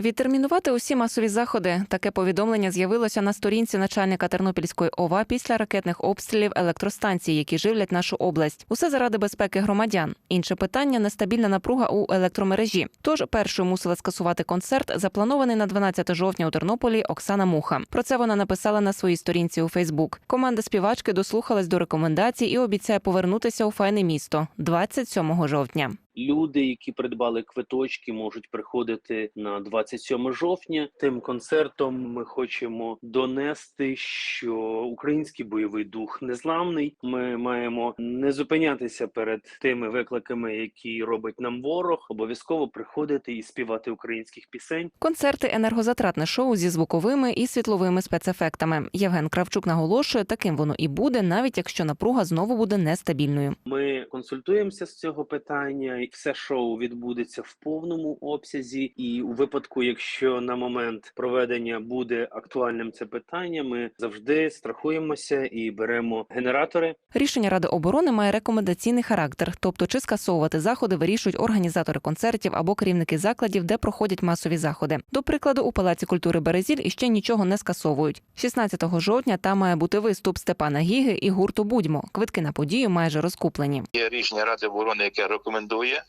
Відтермінувати усі масові заходи. Таке повідомлення з'явилося на сторінці начальника Тернопільської ОВА після ракетних обстрілів електростанцій, які живлять нашу область. Усе заради безпеки громадян. Інше питання нестабільна напруга у електромережі. Тож першою мусила скасувати концерт, запланований на 12 жовтня у Тернополі Оксана Муха. Про це вона написала на своїй сторінці у Фейсбук. Команда співачки дослухалась до рекомендацій і обіцяє повернутися у файне місто 27 жовтня. Люди, які придбали квиточки, можуть приходити на 27 жовтня. Тим концертом ми хочемо донести, що український бойовий дух незламний. Ми маємо не зупинятися перед тими викликами, які робить нам ворог. Обов'язково приходити і співати українських пісень. Концерти енергозатратне шоу зі звуковими і світловими спецефектами. Євген Кравчук наголошує, таким воно і буде, навіть якщо напруга знову буде нестабільною. Ми консультуємося з цього питання. І Все шоу відбудеться в повному обсязі. І у випадку, якщо на момент проведення буде актуальним це питання, ми завжди страхуємося і беремо генератори. Рішення Ради оборони має рекомендаційний характер, тобто чи скасовувати заходи вирішують організатори концертів або керівники закладів, де проходять масові заходи. До прикладу, у Палаці культури Березіль іще нічого не скасовують. 16 жовтня там має бути виступ Степана Гіги і гурту Будьмо. Квитки на подію майже розкуплені. Є рішення Ради оборони, яке рекомендує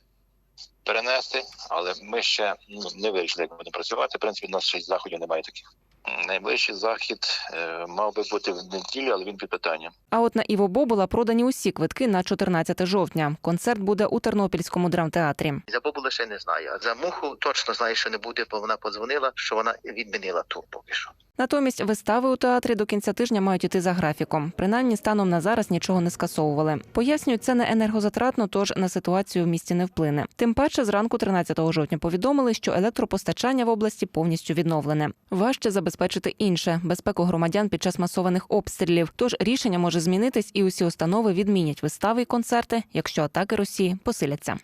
перенести, але ми ще ну, не вирішили, як будемо працювати. В принципі, у нас ще й заходів немає таких. Найближчий захід е, мав би бути в неділю, але він під питанням. А от на Іво Бобула продані усі квитки на 14 жовтня. Концерт буде у Тернопільському драмтеатрі. За Бобула ще не знаю. А за муху точно знаю, що не буде, бо вона подзвонила, що вона відмінила тур поки що. Натомість вистави у театрі до кінця тижня мають іти за графіком. Принаймні, станом на зараз нічого не скасовували. Пояснюють, це не енергозатратно, тож на ситуацію в місті не вплине. Тим паче, зранку 13 жовтня повідомили, що електропостачання в області повністю відновлене. Важче забезпечити інше безпеку громадян під час масованих обстрілів. Тож рішення може змінитись, і усі установи відмінять вистави і концерти, якщо атаки Росії посиляться.